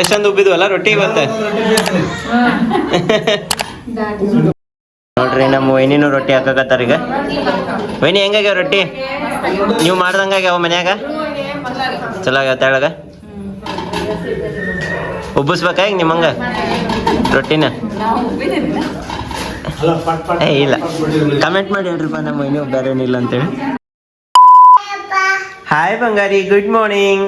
ಎಷ್ಟೊಂದು ಉಬ್ಬಿದ್ವಲ್ಲ? ರೊಟ್ಟಿ ಇವತ್ತು ನೋಡ್ರಿ, ನಮ್ಮ ವೈನಿನೂ ರೊಟ್ಟಿ ಹಾಕಕತ್ತಾರ ಈಗ. ವೈನಿ, ಹೆಂಗಾಗ್ಯಾವ ರೊಟ್ಟಿ? ನೀವು ಮಾಡ್ದಂಗಾಗ್ಯಾವ ಮನ್ಯಾಗ? ಚಲೋ ಆಗ್ಯಾವ ತೆಳಗ ಉಬ್ಬಿಸ್ಬೇಕಾ ಈಗ ನಿಮ್ಮಂಗ? ರೊಟ್ಟಿನ? ಏ, ಇಲ್ಲ. ಕಮೆಂಟ್ ಮಾಡಿ ಹೇಳ್ರಿಪ್ಪ, ನಮ್ಮ ವೈನಿ ಏನಿಲ್ಲ ಅಂತೇಳಿ. ಹಾಯ್ ಬಂಗಾರಿ ಗುಡ್ ಮಾರ್ನಿಂಗ್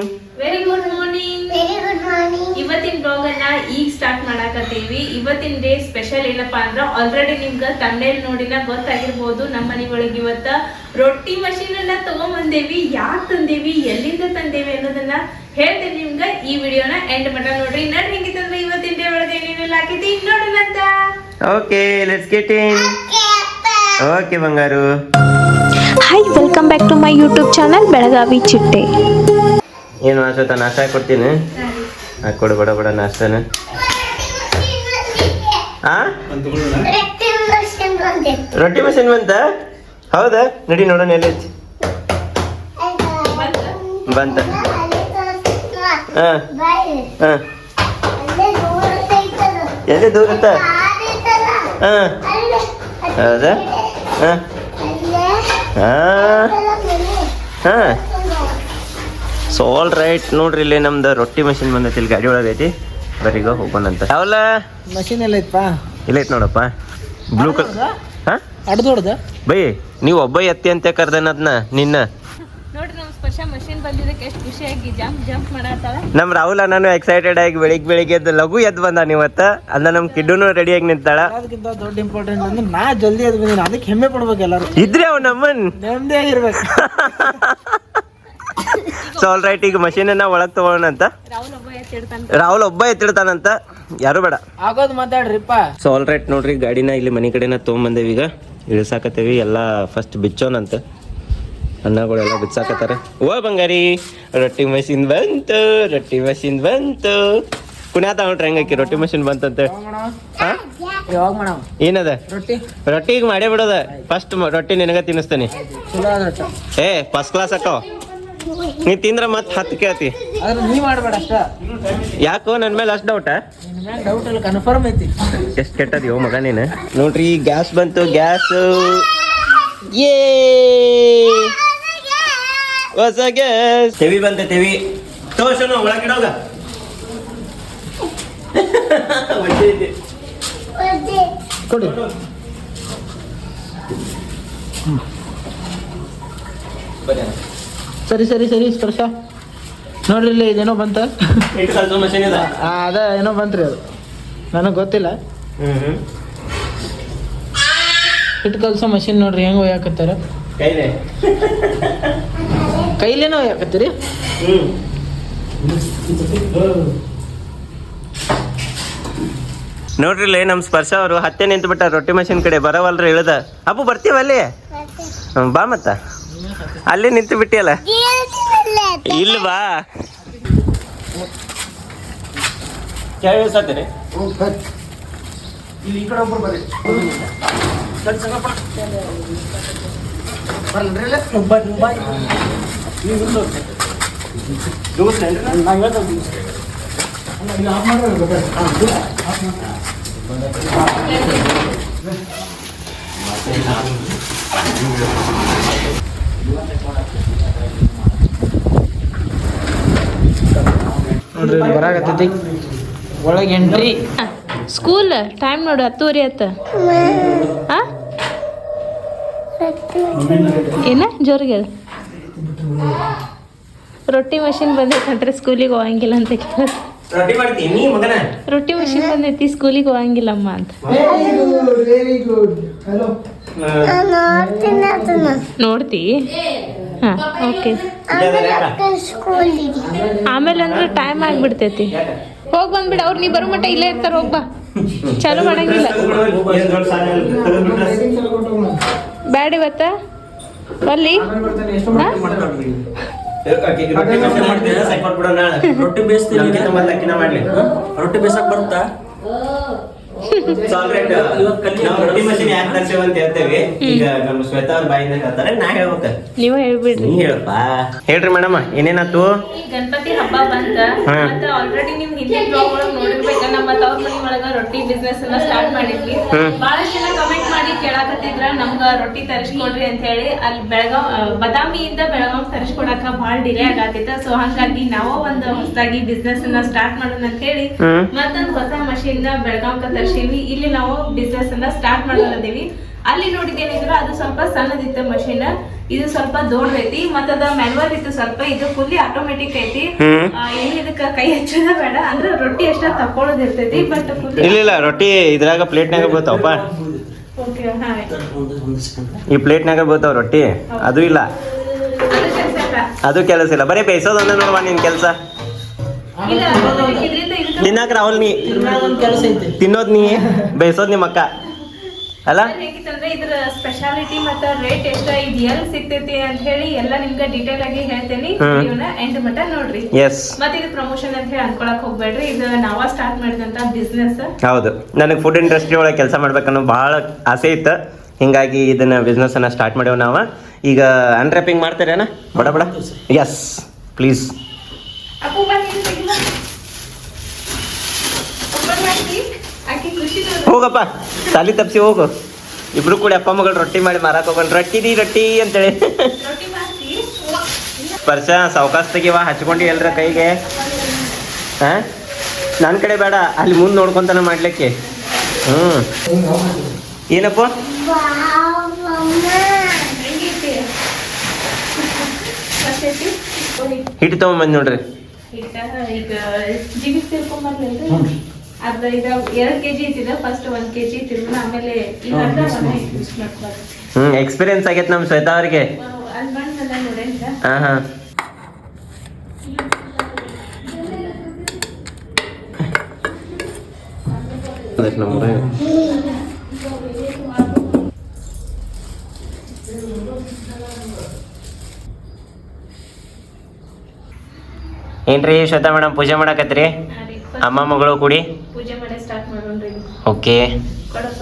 ಸ್ಟಾರ್ಟ್ ಇವತ್ತಿನ ಡೇ ಸ್ಪೆಷಲ್ ಏನಪ್ಪಾ ಅಂದ್ರೆ ಆಲ್ರೆಡಿ ನಿಮ್ಗೆ ತಮ್ಮೇಲ್ ನೋಡಿನ ಗೊತ್ತಾಗಿರ್ಬೋದು. ನಮ್ಮ ಮನೆ ಒಳಗೆ ಇವತ್ತ ರೊಟ್ಟಿ ಮಷೀನ್ ಎಲ್ಲ ತಗೊಂಬಂದೇವಿ. ಯಾಕೆ ತಂದೇವಿ ಎಲ್ಲಿಂದ ತಂದೇವಿ ಅನ್ನೋದನ್ನ ಹೇಳ್ತೇನೆ ನಿಮ್ಗೆ. ಈ ವಿಡಿಯೋನ ಎಂಡ್ ಮಟ ನೋಡ್ರಿ. ನಡ್ ಹೆಂಗಿತ್ತಂದ್ರೆ ಇವತ್ತಿನ ಡೇ ಒಳಗೆ ಏನೇನೆಲ್ಲ ಹಾಕಿತಿ ನೋಡೋಣ ಅಂತ. Okay let's get in okay ಬಂಗಾರು. Hi welcome back to my YouTube channel Belagavi ಚಿಟ್ಟೆ ಏನು ನಾಷ್ಟ ನಾಷ್ಟ ಕೊಡ್ತೀನಿ. ಹಾಕೊಡು ಬಡ ಬಡ ನಾಷ್ಟನ ಆ ರೆಕ್ಟಿಂಗ್ ಮಷೀನ್ ಬಂದಿತ್ತು ರೊಟ್ಟಿ ಮಷಿನ್ ಬಂತ? ಹೌದಾ? ನಡಿ ನೋಡೋಣ ಎಲ್ಲೈತಿ ಬಂತ. ಎಲ್ಲಿ ದೂರ ಎಲ್ಲಿ ಹೌದಾ? ಸೊ ಆಲ್ ರೈಟ್ ನೋಡ್ರಿ, ಇಲ್ಲಿ ನಮ್ದು ರೊಟ್ಟಿ ಮಷಿನ್ ಬಂದೈತಿ, ಇಲ್ಲಿ ಗಾಡಿ ಒಳಗೈತಿ. ಬರೀಗ ಹೋಗೋಣಂತ ಯಾವಲ್ಲ? ಮಷೀನ್ ಎಲ್ಲ ಐತಪ್ಪ ಇಲ್ಲ ಐತ್ ನೋಡಪ್ಪ. ಬ್ಲೂ ಕಲರ್ ಹಾ? ಅಡ್ದೊಡ್ದ ಬೈ ನೀವು ಒಬ್ಬ ಎತ್ತಿ ಅಂತ ಕರ್ದನದ್ನ ನಿನ್ನ. ನೋಡ್ರಿ ನಮ್ ಸ್ಪರ್ಶ ಮಷೀನ್ ಬಂದಿದ್ದಕ್ಕೆ ಎಷ್ಟು ಖುಷಿಯಾಗಿ ಜಂಪ್ ಜಂಪ್ ಮಾಡತ್ತಾಳ. ನಮ್ ರಾಹುಲ್ ನಾನು ಎಕ್ಸೈಟೆಡ್ ಆಗಿ ಬೆಳಿಗ್ಗೆ ಬೆಳಿಗ್ಗೆ ಎದ್ದು ಲಘು ಎದ್ದು ಬಂದ ನೀವತ್ತ. ಅಲ್ಲ ನಮ್ ಕಿಡ್ಡುನು ರೆಡಿಯಾಗಿ ನಿಂತಾಳ. ಅದಕ್ಕಿಂತ ದೊಡ್ಡ ಇಂಪಾರ್ಟೆಂಟ್ ಅಂದ್ರೆ ನಾ ಜಲ್ದಿ ಅದ್ ಬಂದಿನಿ. ಅದಕ್ಕೆ ಹೆಮ್ಮೆ ಪಡ್ಬೇಕು ಎಲ್ಲರೂ. ಇದ್ರೆ ಅವ್ ನಮ್ಮನ್. ನಮ್ದೇ ಆಗಿರ್ಬೇಕು ಸೊ ಆಲ್ ರೈಟ್ ಈಗ ಮಷೀನ್ ಒಳಗ್ ತಗೋಣ ಅಂತ. ರಾಹುಲ್ ಒಬ್ಬ ಎತ್ತಿಡ್ತಾನಂತ. ಯಾರು ಬೇಡ. ಆಗೋದು ಮಾತಾಡ್ರಿಪ್ಪ. ಸೊ ಆಲ್ ರೈಟ್ ನೋಡ್ರಿ ಗಾಡಿನ ಇಲ್ಲಿ ಮನೆ ಕಡೆನ ತೊಗೊಂಬಂದೇವಿ ಈಗ. ಇಳಿಸಾಕತ್ತೇವಿ ಎಲ್ಲ ಫಸ್ಟ್ ಬಿಚ್ಚೋನಂತ ಅನ್ನಗಳೆಲ್ಲ ಬಿಚ್ಚಾಕತ್ತಾರ. ಓ ಬಂಗಾರಿ ರೊಟ್ಟಿ ಮಷಿನ್ ಬಂತು ರೊಟ್ಟಿ ಮಷಿನ್ ಬಂತು. ಕುಣ್ಯಾತ ನೋಡ್ರಿ ಹೆಂಗಾಕಿ ರೊಟ್ಟಿ ಮಷಿನ್ ಬಂತಂತ. ಏನದ? ರೊಟ್ಟಿ. ರೊಟ್ಟಿ ಈಗ ಮಾಡೇ ಬಿಡೋದ. ಫಸ್ಟ್ ರೊಟ್ಟಿ ನಿನಗ ತಿನ್ನಿಸ್ತಾನೆ. ಏ ಫಸ್ಟ್ ಕ್ಲಾಸ್ ಅಕ್ಕವ ನೀ ತಿಂದ್ರ ಮತ್ತೆ ಹತ್ತು ಕೇಳ್ತಿ. ಆದ್ರೆ ನೀ ಮಾಡಬೇಡ ಅಷ್ಟ. ಯಾಕೋ ನನ್ನ ಮೇಲೆ ಅಷ್ಟು ಡೌಟಾ ಡೌಟ್ ಇಲ್ಲ ಕನ್ಫರ್ಮ್ ಐತಿ. ಎಷ್ಟು ಕೆಟ್ಟದ್ಯೋ ಮಗ ನೀನು. ನೋಡ್ರಿ ಗ್ಯಾಸ್ ಬಂತು ಗ್ಯಾಸ್ ಏ! ಹೊಸ ಗ್ಯಾಸ್ ತೆವಿ ಬಂತೆ ತೆವಿ. ತೋರ್ಸೋಣ ಒಳಗಿಡೋಗ. ಕೊಡಿ. ಕೊಡಿ ಸರಿ ಸರಿ ಸರಿ ಸ್ಪರ್ಶ. ನೋಡ್ರಿ ಇಲ್ಲಿ ಇದೇನೋ ಬಂತ? ಅದ ಏನೋ ಬಂತ್ರಿ ಅದು. ನನಗೆ ಗೊತ್ತಿಲ್ಲ. ಹಿಟ್ಟು ಕಲ್ಸೋ ಮಷಿನ್ ನೋಡ್ರಿ ಹೆಂಗ್ ಒಯ್ಯಾಕತ್ತಾರ? ಕೈಲೆ. ಕೈಲೇನೋ ಒಯ್ಯಾಕತ್ತೀರಿ? ಹ್ಮ್. ನೋಡ್ರಿ ಇಲ್ಲಿ ನಮ್ಮ ಸ್ಪರ್ಶ ಅವರು ಹತ್ತೆ ನಿಂತು ಬಿಟ್ಟ ರೊಟ್ಟಿ ಮಷಿನ್ ಕಡೆ ಬರವಲ್ರಿ ಇಳ್ದ. ಅಪ್ಪು ಬರ್ತೀವಲ್ಲಿ? ಬಾ ಮತ್ತ. ಅಲ್ಲೇ ನಿಂತು ಬಿಟ್ಟಿಯಲ್ಲ? ಇಲ್ಲ ಬಾ ಕೇಳಿಸತ್ತೀರಿ ಇಲ್ಲಿ ಈ ಕಡೆ ಒಬ್ರು ಬರ್ರಿ. ನೋಡ್ರಿ ಬರಾಕತ್ತೈತಿ. ಒಳಗೆ ಎಂಟ್ರಿ ಸ್ಕೂಲ್ ಟೈಮ್ ನೋಡು, ಹತ್ತುವರೆ ಆತ ಏನ? ಜೋರಿಗೆ. ರೊಟ್ಟಿ ಮಷಿನ್ ಬಂದೈತಂಟ್ರೆ ಸ್ಕೂಲಿಗೆ ಹೋಗಂಗಿಲ್ಲ ಅಂತ ಕೇಳ ರೊಟ್ಟಿ ಮಾಡ್ತೀನಿ ಮಗನ? ರೊಟ್ಟಿ ಮಷಿನ್ ಬಂದೈತಿ ಸ್ಕೂಲಿಗೆ ಹೋಗಂಗಿಲ್ಲಮ್ಮ ಅಂತ. ವೆರಿ ಗುಡ್ ಹಲೋ ನೋಡ್ತೀನಿ ಅದನ್ನ. ನೋಡ್ತಿ? ಹಾ ಓಕೆ. ಆಮೇಲೆ ಅಂದ್ರೆ ಟೈಮ್ ಆಗ್ಬಿಡ್ತೈತಿ. ಹೋಗ್ ಬಂದ್ಬಿಡ ಅವ್ರು ನೀ ಬರೋ ಮಟ್ಟ ಇಲ್ಲೇ ಇರ್ತಾರ ಹೋಗ್ ಬಾ. ಚಾಲು ಮಾಡಂಗಿಲ್ಲ. ಬ್ಯಾಡ ಇವತ್ತ. ಬಲ್ಲಿ ಹಾ? ರೊಟ್ಟಿ ಬೇಯಿಸ್ತೀನಿ. ರೊಟ್ಟಿ ಬೇಯಿಸಕ್ ಬರುತ್ತಾ? ರೊಟ್ಟಿ ಮಷೀನ್ ಯಾಕೆ ತರ್ಸೇವ ಅಂತ ಹೇಳ್ತೇವೆ. ಈಗ ನಮ್ಮ ಶ್ವೇತಾ ಅವ್ರ ಬಾಯಿಂದ ಹೇಳ್ತಾರೆ ನಾ ಹೇಳ್ಬೇಕ. ನೀವು ಹೇಳ್ಬಿಡ್ರಿ. ನೀ ಹೇಳಪ್ಪ ಹೇಳ್ರಿ ಮೇಡಮ್ ಏನೇನಾತು ಗಣಪತಿ ಹಬ್ಬ ಬಂತ. ಮತ್ತ ಆಲ್ರೆಡಿ ನಿಮ್ ಹಿಂದಿನ ಬ್ಲಾಗ್ ಒಳಗ್ ನೋಡಿರ್ಬೇಕ. ನಮ್ಮ ತವ್ರ ಮನಿ ಒಳಗ ರೊಟ್ಟಿ ಬಿಸ್ನೆಸ್ ಎಲ್ಲ ಸ್ಟಾರ್ಟ್ ಮಾಡಿದ್ವಿ. ಬಹಳಷ್ಟು ಜನ ಕಮೆಂಟ್ ಮಾಡಿ ಕೇಳಾಕತ್ತಿದ್ರ ನಮ್ಗ ರೊಟ್ಟಿ ತರಿಸ್ಕೊಡ್ರಿ ಅಂತ ಹೇಳಿ. ಅಲ್ಲಿ ಬೆಳಗಾವ್ ಬದಾಮಿಯಿಂದ ಬೆಳಗಾವ್ ತರಿಸ್ಕೊಡಾಕ ಬಹಳ ಡಿಲೇ ಆಗತ್ತಿತ್ತ ಸೊ ಹಂಗಾಗಿ ನಾವು ಒಂದು ಹೊಸದಾಗಿ ಬಿಸ್ನೆಸ್ ಅನ್ನ ಸ್ಟಾರ್ಟ್ ಮಾಡೋಣ ಅಂತ ಹೇಳಿ. ಮತ್ತೊಂದು ಹೊಸ ಮಷಿನ್ನ ಬೆಳಗಾವ್ಕ ತರ್ಸಿವಿ ಇಲ್ಲಿ ನಾವು ಬಿಸ್ನೆಸ್ ಅನ್ನ ಸ್ಟಾರ್ಟ್ ಮಾಡೋದಿವಿ ಅಲ್ಲಿ ನೋಡಿದ್ದೇನಿದ್ರ ಅದು ಸ್ವಲ್ಪ ಸಣ್ಣದಿತ್ತು ಮಷೀನ್ ಇದು ಸ್ವಲ್ಪ ದೊಡ್ಡದೈತಿ. ಮತ್ತದ ಮ್ಯಾನ್ವಲ್ ಇತ್ತು ಸ್ವಲ್ಪ. ಇದು ಫುಲ್ಲಿ ಆಟೋಮೆಟಿಕ್ ಐತಿ. ಏನು ಇದಕ್ಕ ಕೈ ಹಚ್ಚೋದ ಬೇಡ. ಅಂದ್ರೆ ರೊಟ್ಟಿ ಅಷ್ಟ ತಕೊಳ್ಳೋದು ಇರ್ತೈತಿ ಬಟ್ ಇಲ್ಲ ಇಲ್ಲ. ರೊಟ್ಟಿ ಇದ್ರಾಗ ಪ್ಲೇಟ್ನಾಗ ಬರ್ತಾವಪ್ಪ ಈ ಪ್ಲೇಟ್ನಾಗ ಬೀಳ್ತಾವ ರೊಟ್ಟಿ. ಅದು ಇಲ್ಲ. ಅದು ಕೆಲ್ಸ ಇಲ್ಲ. ಬರೀ ಬೇಯಿಸೋದೊಂದೇ ನೋಡುವ ನಿನ್ ಕೆಲಸ? ತಿನ್ನಾಕ ರಾಹುಲ್ ನೀ ತಿನ್ನೋದ್ ನೀ ಬೇಯಿಸೋದ್ ನಿಮ್ಮ ಅಕ್ಕ. ಅಲ್ಲ? ಹೇಗಿತ್ತಂದ್ರೆ ಇದ್ರ ಸ್ಪೆಷಾಲಿಟಿ ಮತ್ತ ರೇಟ್ ಎಷ್ಟ ಇದು ಎಲ್ಲಿ ಸಿಗ್ತೈತಿ ಅಂತ ಹೇಳಿ ಎಲ್ಲ ನಿಮ್ಗೆ ಡೀಟೇಲ್ ಆಗಿ ಹೇಳ್ತೇನೆ. ವಿಡಿಯೋನ ಎಂಡ್ ಮಟ್ಟ ನೋಡ್ರಿ. ಎಸ್ ಮತ್ತೆ ಇದು ಪ್ರಮೋಷನ್ ಅಂತ ಹೇಳಿ ಅನ್ಕೊಳಕ್ ಹೋಗ್ಬೇಡ್ರಿ. ಇದು ನಾವ ಸ್ಟಾರ್ಟ್ ಮಾಡಿದಂತ ಬಿಸ್ನೆಸ್ ಹೌದು. ನನಗೆ ಫುಡ್ ಇಂಡಸ್ಟ್ರಿ ಒಳಗೆ ಕೆಲಸ ಮಾಡ್ಬೇಕನ್ನೋ ಬಹಳ ಆಸೆ ಇತ್ತು. ಹಿಂಗಾಗಿ ಇದನ್ನ ಬಿಸ್ನೆಸ್ ಅನ್ನ ಸ್ಟಾರ್ಟ್ ಮಾಡೇವು ನಾವ. ಈಗ ಅನ್ರ್ಯಾಪಿಂಗ್ ಮಾಡ್ತೀರೇನ? ಬಡ ಬಡ? ಎಸ್ ಪ್ಲೀಸ್ ಅಪ್ಪು ಬನ್ನಿ ಇದು ತೆಗಿಬಾ. open ಮಾಡ್ತಿ? ಆಕಿ ಖುಷಿ ನೋಡು. ಹೋಗಪ್ಪ ಸಾಲಿ ತಪ್ಸಿ ಹೋಗು. ಇಬ್ರು ಕೂಡ ಅಪ್ಪ ಮಗಳು ರೊಟ್ಟಿ ಮಾಡಿ ಮಾರಕ್ ಹೋಗೋಣ. ರೊಟ್ಟಿ ದಿ ರೊಟ್ಟಿ ಅಂತೇಳಿ? ಸ್ಪರ್ಶ ಸಾವಕಾಶ ತೆಗಿವ ಹಚ್ಕೊಂಡು ಎಲ್ರ ಕೈಗೆ. ಹಾ? ನನ್ನ ಕಡೆ ಬೇಡ ಅಲ್ಲಿ ಮುಂದೆ ನೋಡ್ಕೊಂತಾನ ಮಾಡ್ಲಿಕ್ಕೆ. ಹ್ಞೂ ಏನಪ್ಪ. ಹಿಟ್ಟು ತಗೊಂಬಂದು ನೋಡ್ರಿ. ಈಗ ಈಗ ಎರಡ್ ಕೆಜಿ ಇತ್ತಿದ ಫಸ್ಟ್ ಒಂದ್ ಕೆಜಿ ತಿನ್ನ ಆಮೇಲೆ ಈಗ ಅರ್ಧ ಯೂಸ್ ಹ್ಮ್ ಎಕ್ಸ್ಪೀರಿಯನ್ಸ್ ಆಗೈತೆ ನಮ್ಮ ಶ್ವೇತಾ ಅವ್ರಿಗೆ. ಅಲ್ಲಿ ಬಂದಲ್ಲ ನೋಡೇನ್ರ ಹಾಂ ಹಾಂ. ಏನ್ರಿ ಶ್ವೇತಾ ಮೇಡಮ್ ಪೂಜೆ ಮಾಡಕತ್ರಿ ಅಮ್ಮ ಮಗಳು ಕೂಡಿ? ಪೂಜೆ ಮಾಡಿ ಸ್ಟಾರ್ಟ್ ಮಾಡೋಣ್ರಿ. ಓಕೆ. ಕೊಡಪ್ಪ.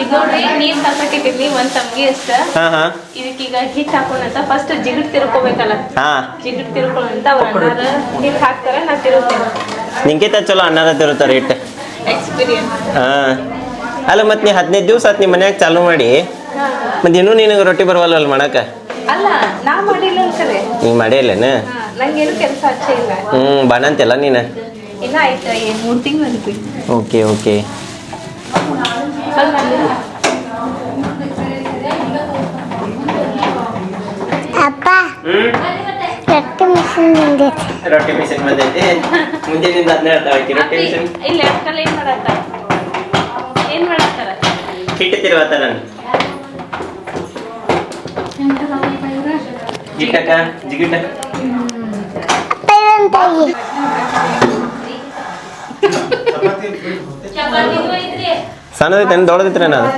ಇದು ನೋಡ್ರಿ ನೀರ್ ಹಾಕಟ್ಟಿಟ್ಟಿರ್ಲಿ ಒಂದ್ ತಂಗಿ ಅಷ್ಟ. ಹಾ ಇದಕ್ಕೆ ಇದಕ್ಕೀಗ ಹಿಟ್ ಹಾಕೋಣಂತ ಫಸ್ಟ್ ಜಿಗಿಟ್ ತಿರ್ಕೋಬೇಕಲ್ಲ. ಹಾಂ. ಜಿಗಿಟ್ ತಿರ್ಕೊಳ್ಳೋಂತ ಅವ್ರ ಅಣ್ಣಾರ ಹಿಟ್ ಹಾಕ್ತಾರೆ ನಾ ತಿರುಗ್ತೇನೆ ನಿಂಕಿತ ಚಲೋ ಅನ್ನಾರ ತಿರುತ್ತಾರೆ ಇಟ್ಟು ಎಕ್ಸ್ಪೀರಿಯನ್ಸ್ ಹಾಂ. ಅಲ್ಲ ಮತ್ತೆ ನೀ ಹದಿನೈದು ದಿವಸ ಆತ್ ನಿಮ್ಮ ಮನ್ಯಾಗ ಚಾಲು ಮಾಡಿ. ಮತ್ತೆ ಇನ್ನೂ ನಿನಗೆ ರೊಟ್ಟಿ ಬರವಲ್ಲ ಮಾಡಕ? ಅಲ್ಲ ನಾ ಮಾಡಿಲ್ಲ ಕರೆ ನೀ ಮಾಡಿಲ್ಲೇನ? ಹಾ. ನಂಗೇನು ಕೆಲಸ ಹಚ್ಚೇ ಇಲ್ಲ. ಹ್ಞೂ ಬಾನಂತೆಲ್ಲ ನೀನು? ಇಲ್ಲ ಆಯ್ತು ಏನ್ ಮೂರ್ ತಿಂಗಳು ಅನ್ಕಿ ಓಕೆ ಓಕೆ. ಅಪ್ಪ ರೊಟ್ಟಿ ಮಿಷಿನ್ ಬಂದೈತೆ. ರೊಟ್ಟಿ ಮಿಷನ್ ಬಂದೈತಿ? ಮುಂಜಾನಿಂದ ಅದನ್ನ ಹೇಳ್ತಾ ಹೋಯ್ತಿ ರೊಟ್ಟಿ ಮಿಷನ್? ಇಲ್ಲ ಅಕ್ಕಲ್ಲ ಏನ್ ಮಾಡತ್ತ ಏನ್ ಮಾಡತ್ತಾರ? ಹಿಟ್ಟು ತಿರುವತ್ತ ನಾನು. ಜಿಟ್ಟಕ್ಕ ಜಿಗಿಟ ಸಣ್ಣದೈತೇನು ಇದೊಂದು ತಾಯಿ ಸಣ್ಣದೈತೆ ದೊಡ್ಡದೈತ್ರಿ ನಾನು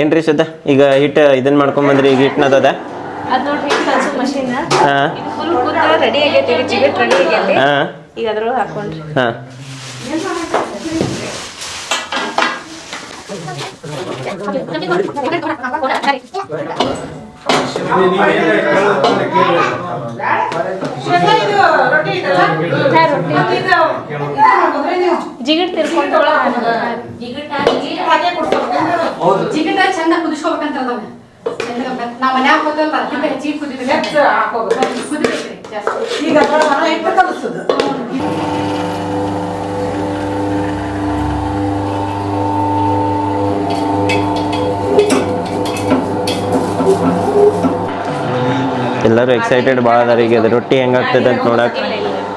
ಏನ್ರಿ ಶುದ್ಧ ಈಗ ಹಿಟ್ಟು ಇದನ್ನ ಮಾಡ್ಕೊಂಡ್ ಬಂದ್ರಿ ಈಗ ಹಿಟ್ಟನದ ಅದ ಹಾಕೊಂಡ್ರಿ. ಹಾ. ಜಿಗಟ್ ತಿರ್ಕೊಂಡು ಜಿಗಿಟ ಚಂದ ಕುದಿಸ್ಕೋಬೇಕಂತ ನಾವು ಮನ್ಯಾಗ ಹೋದಲ್ಲ ಅದಕ್ಕೆ ಹೆಚ್ಚಿಗೆ ಕುದಿದ್ರೆ ಕುದಿಬೇಕ್ರಿ ಜಾಸ್ತಿ. ಈಗ ಮನ ಇಟ್ಟು ಕಲಿಸ್ತದ ಎಲ್ಲರೂ ಎಕ್ಸೈಟೆಡ್ ಭಾಳ ಅದಾರ ಈಗ ಅದು ರೊಟ್ಟಿ ಹೆಂಗಾಗ್ತದೆ ಅಂತ ನೋಡಕ್ಕೆ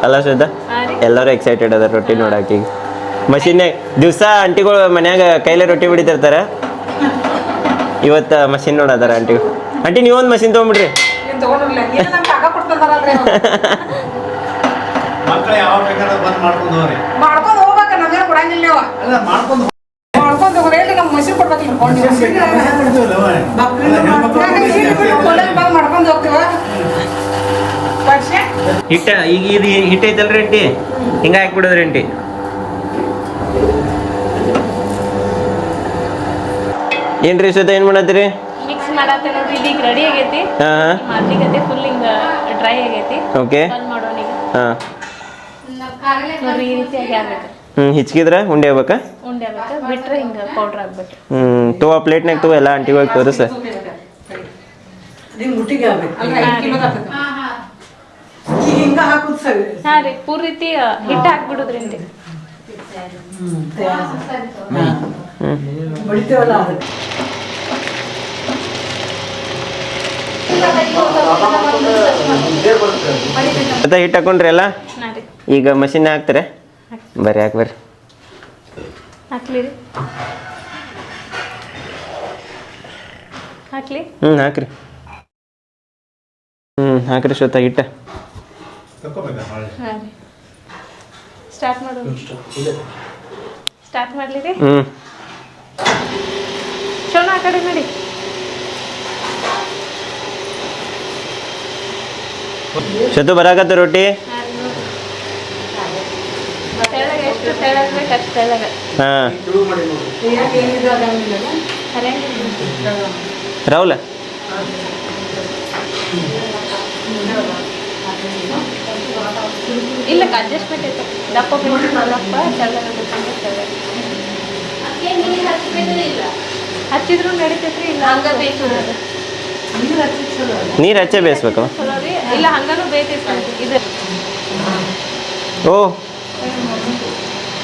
ಅಲ್ಲ ಶ್ರದ್ಧಾ ಎಲ್ಲರೂ ಎಕ್ಸೈಟೆಡ್ ಅದಾರ ರೊಟ್ಟಿ ನೋಡಕ್ ಈಗ. ಮಷೀನ್ಯಾಗ ದಿವಸ ಆಂಟಿಗಳು ಮನ್ಯಾಗ ಕೈಲೇ ರೊಟ್ಟಿ ಬಿಡಿತಿರ್ತಾರ. ಇವತ್ತು ಮಷಿನ್ ನೋಡದಾರ ಆಂಟಿ ಆಂಟಿ ನೀವೊಂದು ಮಷೀನ್ ತೊಗೊಂಬಿಡ್ರಿ. ನೀನು ನಮ್ಗೆ ಆಗ ಕೊಡ್ತಂದಾರಲ್ರಿ ಮಕ್ಕಳು ಯಾವ ಬೇಕಾದ್ರೆ ಬಂದ್ ಮಾಡ್ಕೊಂಡು ಹೋಗ್ರಿ. ಮಾಡ್ಕೊಂಡು ಹೋಗ್ಬೇಕು ನಮಗೆ ಕೊಡಂಗಿಲ್ಲ ನೀವು. ಅಲ್ಲ ಮಾಡ್ಕೊಂಡು ಕೊಡ್ಬೇಕು ಹಿಟ್ಟ ಈಗ ಇದು ಹಿಟ್ಟ ಐತಲ್ರಿ ಅಂಟಿ ಹಿಂಗ ಹಾಕ್ಬಿಡೋದ್ರಿ ಅಂಟಿ ಏನ್ರಿ ಸುತ್ತ ಏನ್ ಮಾಡತ್ತೀರಿ? ಮಿಕ್ಸ್ ರೆಡಿ ಆಗೈತಿ. ಹಾ ಮಾಡ್ಲಿಕ್ಕೆ ಫುಲ್ ಹಿಂಗ ಡ್ರೈ ಆಗೈತಿ. ಓಕೆ ಮಾಡೋಣ ಈಗ. ಹಾ. ಈ ರೀತಿಯಾಗಿ ಹ್ಞೂ ಹಿಚ್ಕಿದ್ರೆ ಉಂಡೆ ಹೋಗ್ಬೇಕಾ ಉಂಡೆ ಆಗ್ಬೇಕು ಬಿಟ್ರೆ ಹಿಂಗ ಪೌಡ್ರ್ ಆಗ್ಬೇಕು ಹ್ಞೂ ತೋ ಆ ಪ್ಲೇಟ್ನಾಗ ತೋ ಎಲ್ಲ ತೋರಿಸ. ಈಗ ಹಿಂಗ ಹಾಕುದು ಸರಿ. ಹಾ ರೀ ಪೂರ್ ರೀತಿ ಹಿಟ್ಟು ಹಾಕ್ಬಿಡುದ್ರಿ ಹಾಕೊಂಡ್ರಿ ರೀ. ಈಗ ಮಷಿನ್ ಹಾಕ್ತಾರೆ? ಬರ್ರಿ ಹಾಕಿ ಬರ್ರಿ? ಹಾಕ್ಲಿ ರೀ. ಹಾಕ್ಲಿ? ಹ್ಞೂ ಹಾಕ್ರಿ. ಹ್ಞೂ ಹಾಕ್ರಿ ಶ್ವೇತ ಇಟ್ಟ. ರೀ. ಸ್ಟಾರ್ಟ್ ಮಾಡೋಣ ಸ್ಟಾರ್ಟ್ ಮಾಡ್ಲಿ ರೀ? ಹ್ಞೂ ಶೋಣ ಆ ಕಡೆ ನೋಡಿ ಶ್ವೇತು ಬರಾಕತ್ತ ರೊಟ್ಟಿ? ತೆಳ್ಳಗೆ ಎಷ್ಟು ತೆಳ್ಳಗೆ ಬೇಕು ಅಷ್ಟು ತೆಳ್ಳಗೆ ಹಾಂ. ರಾಹುಲ. ಇಲ್ಲ ಅಡ್ಜಸ್ಟ್ಮೆಂಟ್ ಐತೆ ದಪ್ಪ ಬೇಕು ದಪ್ಪ ತೆಳ್ಳಗೆ ಬೇಕಂದ್ರೆ ತೆಳ್ಳಗೆ ಹಚ್ಚಿದ್ರು ನಡೀತೈತ್ರಿ ಇಲ್ಲ ಹಂಗ ಬೇಕು ನೀರು ಹಚ್ಚೇ ಬೇಯಿಸ್ಬೇಕು. ಇಲ್ಲ ಹಂಗನೂ ಇದು ಓ.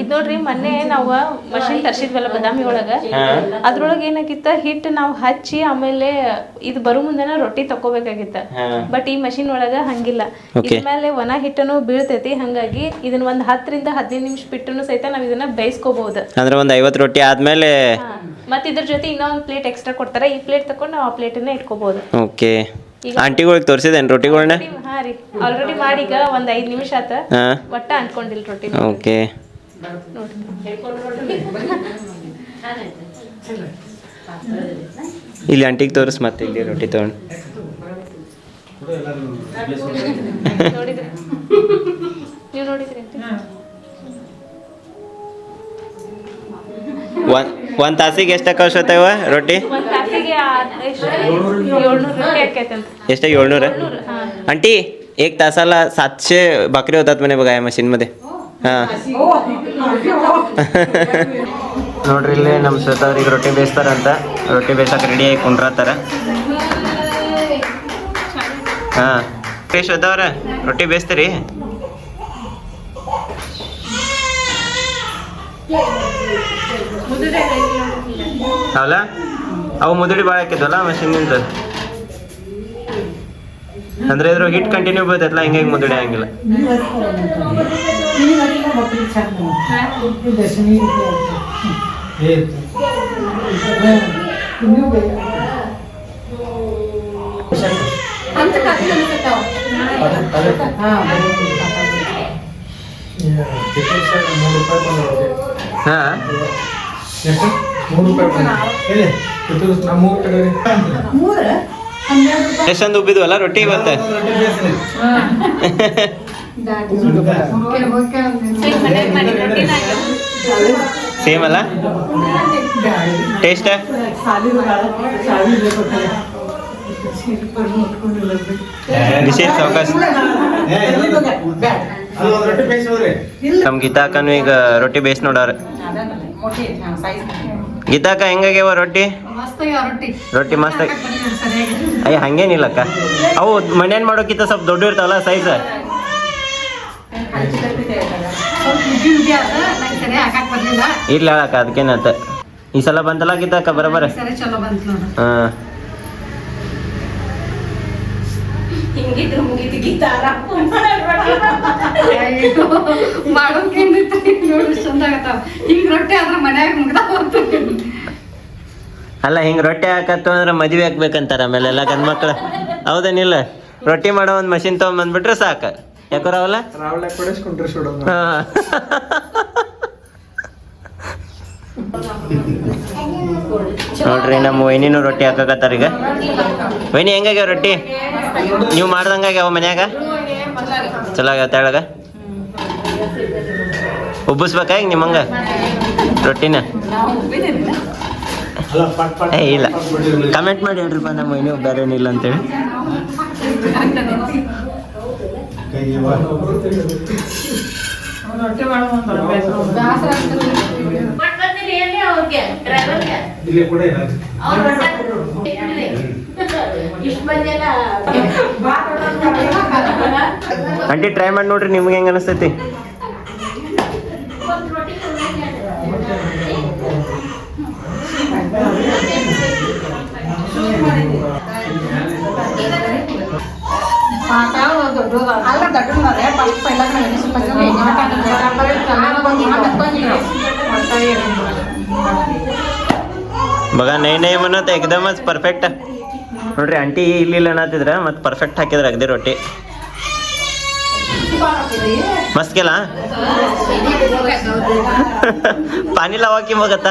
ಇದು ನೋಡ್ರಿ ಮೊನ್ನೆ ನಾವ್ ಮಷಿನ್ ತರ್ಸಿದ್ವಲ್ಲ ಬದಾಮಿ ಒಳಗ. ಅದ್ರೊಳಗ ಏನಾಗಿತ್ತ ಹಿಟ್ ನಾವು ಹಚ್ಚಿ ಆಮೇಲೆ ಇದು ಬರೋ ಮುಂದೆನ ರೊಟ್ಟಿ ತಕೋಬೇಕಾಗಿತ್ತ ಬಟ್ ಈ ಮಷಿನ್ ಒಳಗ ಹಂಗಿಲ್ಲ. ಇದ್ಮೇಲೆ ಒಣ ಹಿಟ್ಟನು ಬೀಳ್ತೈತಿ ಹಂಗಾಗಿ ಇದನ್ನ ಒಂದ್ ಹತ್ತರಿಂದ ಹದಿನೈದು ನಿಮಿಷ ಬಿಟ್ಟನು ಸಹಿತ ನಾವ್ ಇದನ್ನ ಬೇಯಿಸ್ಕೋಬಹುದು. ಅಂದ್ರೆ ಒಂದ್ ಐವತ್ತು ರೊಟ್ಟಿ ಆದ್ಮೇಲೆ ಮತ್ತೆ ಇದ್ರ ಜೊತೆ ಇನ್ನೊಂದ್ ಪ್ಲೇಟ್ ಎಕ್ಸ್ಟ್ರಾ ಕೊಡ್ತಾರ ಈ ಪ್ಲೇಟ್ ತಕೊಂಡು ನಾವು ಆ ಪ್ಲೇಟನ್ನ ಇಟ್ಕೋಬಹುದು. ಓಕೆ. ಆಂಟಿಗಳಿಗೆ ತೋರಿಸಿದೇನು ರೊಟ್ಟಿಗಳನ್ನ ಹಾ ರೀ. ಆಲ್ರೆಡಿ ಮಾಡಿ ಈಗ ಒಂದ್ ಐದ್ ನಿಮಿಷ ಆತ. ಒಟ್ಟ ಅನ್ಕೊಂಡಿಲ್ಲ ರೊಟ್ಟಿ ಓಕೆ. ಇಲ್ಲಿ ಆಂಟಿಗೆ ತೋರಿಸ್ ಮತ್ತೆ ಇಲ್ಲಿ ರೊಟ್ಟಿ ತೊಗೊಂಡು ನೋಡಿದ್ರಿ ನೀವು ನೋಡಿದ್ರಿ ಅಂತ ಒಂದು ಒಂದು ತಾಸಿಗೆ ಎಷ್ಟು ಕಳ್ಸತ್ತವ ರೊಟ್ಟಿ ಒಂದ್ ತಾಸಿಗೆ ಆ- ಎಷ್ಟು ಏಳ್ನೂರು ರೊಟ್ಟಿ ಆಕೈತೆ ಅಂತ ಎಷ್ಟು ಏಳ್ನೂರ आंटी एक तासाला सातशे भाकरी होतात म्हणे बघा या मशीनमध्ये हां ನೋಡ್ರಿ, ಇಲ್ಲಿ ನಮ್ಮ ಶ್ವೇತವ್ರಿಗೆ ರೊಟ್ಟಿ ಬೇಯಿಸ್ತಾರಂತ. ರೊಟ್ಟಿ ಬೇಯಿಸಕ್ಕೆ ರೆಡಿ ಆಗಿ ಕುಂಡ್ರತ್ತಾರ ಹಾಂ. ರೀ ಶ್ವೇತವ್ರ ರೊಟ್ಟಿ ಬೇಯಿಸ್ತೀರಿ? ಅಲ್ಲ ಅವು ಮುದುಡಿ ಭಾಳ ಹಾಕಿದ್ವಲ್ಲ ಮಷೀನಿಂದ ಅಂದ್ರೆ ಇದ್ರ ಹಿಟ್ ಕಂಟಿನ್ಯೂ ಬೀಳ್ತೈತಲ್ಲ, ಹಿಂಗಾಗಿ ಮುದುಡಿ ಹಂಗಿಲ್ಲ ಹಾ? ಮೂರು ರೂಪಾಯಿ ನಮ್ಮ ಮೂರು? ಎಷ್ಟೊಂದು ಉಬ್ಬಿದ್ವಲ್ಲ? ರೊಟ್ಟಿ ಇವತ್ತು. ಸೇಮ್ ಅಲ್ಲ? ಟೇಸ್ಟ್ ವಿಶೇಷ ಅವಕಾಶ. ನಮ್ ಗೀತಾಕನು ಈಗ ರೊಟ್ಟಿ ಬೇಯಿಸಿ ನೋಡಾರ ಗೀತಾಕ ಹೆಂಗಾಗ್ಯಾವ ರೊಟ್ಟಿ? ರೊಟ್ಟಿ. ಮಸ್ತ್ ಆಗಿ- ಅಯ್ಯ ಹಂಗೇನಿಲ್ಲಕ್ಕ. ಅವು ಮನೇನ್ ಮಾಡೋಕ್ಕಿಂತ ಸ್ವಲ್ಪ ದೊಡ್ಡ ಇರ್ತಾವಲ್ಲ ಸೈಜ್ ಇರ್ಲಿ ಹೇಳಕ್ಕ ಅದಕ್ಕೇನತ್ತ ಈ ಸಲ ಬಂತಲ್ಲ ಗೀತಾಕ ಬರಬರ ಹಾ. ಅಲ್ಲ ಹಿಂಗ ರೊಟ್ಟಿ ಹಾಕತ್ತು ಅಂದ್ರೆ ಮದ್ವೆ ಹಾಕ್ಬೇಕಂತಾರ ಆಮೇಲೆ ಎಲ್ಲ ಗಂಡ್ಮಕ್ಳು? ಹೌದೇನಿಲ್ಲ? ರೊಟ್ಟಿ ಮಾಡೋ ಒಂದು ಮಷಿನ್ ತೊಗೊಂಬಂದ್ಬಿಟ್ರೆ ಸಾಕು. ಯಾಕೋ ಕೊಡಿಸ್ಕೊಂಡ್ರೆ ಸುಡೋದು ಹಾ ನೋಡ್ರಿ ನಮ್ಮ ವೈನಿನೂ ರೊಟ್ಟಿ ಹಾಕಕತ್ತಾರ ಈಗ ವೈನಿ ಹೆಂಗಾಗ್ಯಾವ ರೊಟ್ಟಿ ನೀವು ಮಾಡ್ದಂಗಾಗ್ಯಾವ ಮನ್ಯಾಗ ಚಲೋ ಆಗ್ಯಾವ ತೆಳಗ ಉಬ್ಬಿಸ್ಬೇಕಾ ಈಗ ನಿಮ್ಮಂಗ ರೊಟ್ಟಿನ ಏ ಇಲ್ಲ. ಕಮೆಂಟ್ ಮಾಡಿ ಹೇಳ್ರಿಪ್ಪ ನಮ್ಮ ವೈನಿ ಬೇರೆ ಏನಿಲ್ಲ ಅಂತೇಳಿ ಕೈಗೆ ಇಲ್ಲೇ ಕೂಡ ಟ್ರೈ ಮಾಡಿ ನೋಡ್ರಿ ನಿಮ್ಗೆ ಹೆಂಗ ಅನಿಸ್ತೈತಿ? ಅಲ್ಲ ನೈ ಬಗ ನೈ ನೈ ಅನ್ನೋದು ಎಕ್ದಮ್ ಪರ್ಫೆಕ್ಟ್ ನೋಡ್ರಿ ಆಂಟಿ ಇಲ್ಲಿಲ್ಲ ಅನ್ನತಿದ್ರ ಮತ್ತೆ ಪರ್ಫೆಕ್ಟ್ ಹಾಕಿದ್ರೆ ಅಗದಿ ರೊಟ್ಟಿ. ಮಸ್ತ್ ಕೆಲ? ಪಾನಿ ಲವಾಕಿ ಹೋಗತ್ತ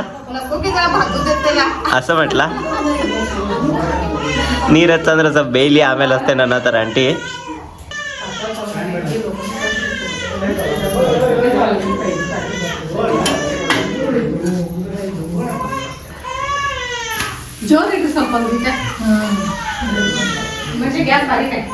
ಅಸ ಮಟ್ಲಾ? ನೀರ್ ಹಚ್ಚಂದ್ರೆ ಸ್ವಲ್ಪ ಬೇಲಿ ಆಮೇಲೆ ಅಷ್ಟೇ ನನ್ನ ಹತ್ತಾರ ಆಂಟಿ. जोर येतो संपत्तीच्या म्हणजे गॅस बारीक आहे.